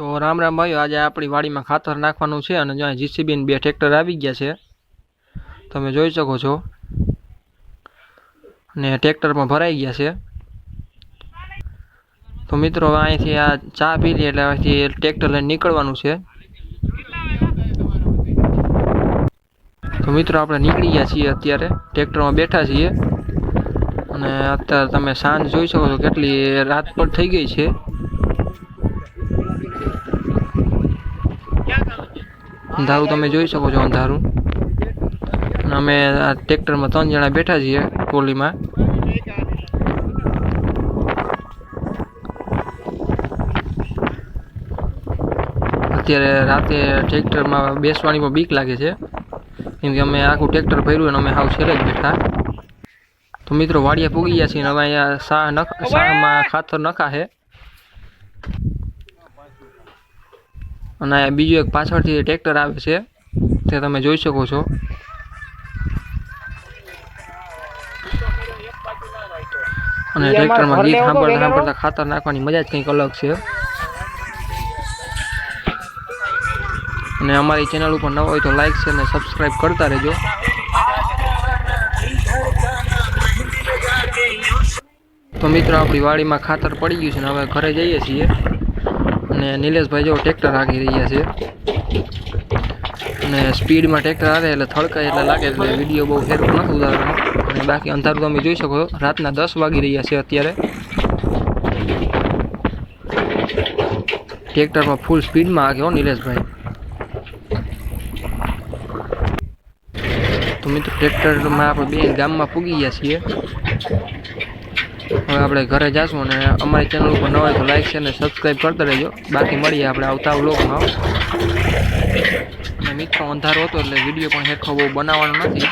રામ રામ ભાઈઓ, આજે આપણી વાડીમાં ખાતર નાખવાનું છે અને જો જીસીબી બે ટ્રેક્ટર આવી ગયા છે, તમે જોઈ શકો છો. અને ટ્રેક્ટરમાં ભરાઈ ગયા છે. તો મિત્રો, અહીંથી આ ચા પી લઈએ એટલે અહીંથી ટ્રેક્ટર લઈને નીકળવાનું છે. તો મિત્રો, આપણે નીકળી ગયા છીએ અત્યારે ટ્રેક્ટરમાં બેઠા છીએ. અને અત્યારે તમે સાંજ જોઈ શકો છો કેટલી રાત પણ થઈ ગઈ છે. અંધારું તમે જોઈ શકો છો અંધારું. અમે આ ટ્રેક્ટરમાં ત્રણ જણા બેઠા છીએ ટોલીમાં. અત્યારે રાતે ટ્રેક્ટરમાં બેસવાની બીક લાગે છે. કેમ કે અમે આખું ટ્રેક્ટર ભર્યું અને અમે હાવ છેલ્લે જ બેઠા. તો મિત્રો વાડિયા પૂગી ગયા છીએ અને હવે અહીંયા શાહ નખ શાહમાં ખાતર નખાશે. અને આ બીજું એક પાછળથી ટ્રેક્ટર આવે છે તે તમે જોઈ શકો છો. અને ટ્રેક્ટરમાં ગીત સાંભળતા સાંભળતા ખાતર નાખવાની મજા જ કંઈક અલગ છે. અને અમારી ચેનલ ઉપર ન હોય તો લાઈક છે અને સબસ્ક્રાઈબ કરતા રહેજો. તો મિત્રો આપણી વાડીમાં ખાતર પડી ગયું છે ને હવે ઘરે જઈએ છીએ. અને નિલેશભાઈ જો ટ્રેક્ટર હાંકી રહ્યા છે. અને સ્પીડમાં ટ્રેક્ટર આવે એટલે થડકાય એટલે લાગે એટલે વીડિયો બહુ ફેરવું નથી ઉતારવાનો. અને બાકી અંધારું તમે જોઈ શકો રાતના દસ વાગી રહ્યા છે અત્યારે. ટ્રેક્ટરમાં ફૂલ સ્પીડમાં આગ્યો નિલેશભાઈ. તો મિત્રો ટ્રેક્ટરમાં આપણે બે ગામમાં પૂગી ગયા છીએ. હવે આપણે ઘરે જાશું અને અમારી ચેનલ ઉપર નવા તો લાઈક છે અને સબસ્ક્રાઈબ કરતા રહેજો. બાકી મળીએ આપણે આવતા વ્લોગમાં અને મિત્રો, અંધારો હતો એટલે વીડિયો પણ હેઠો બહુ બનાવવાનો નથી.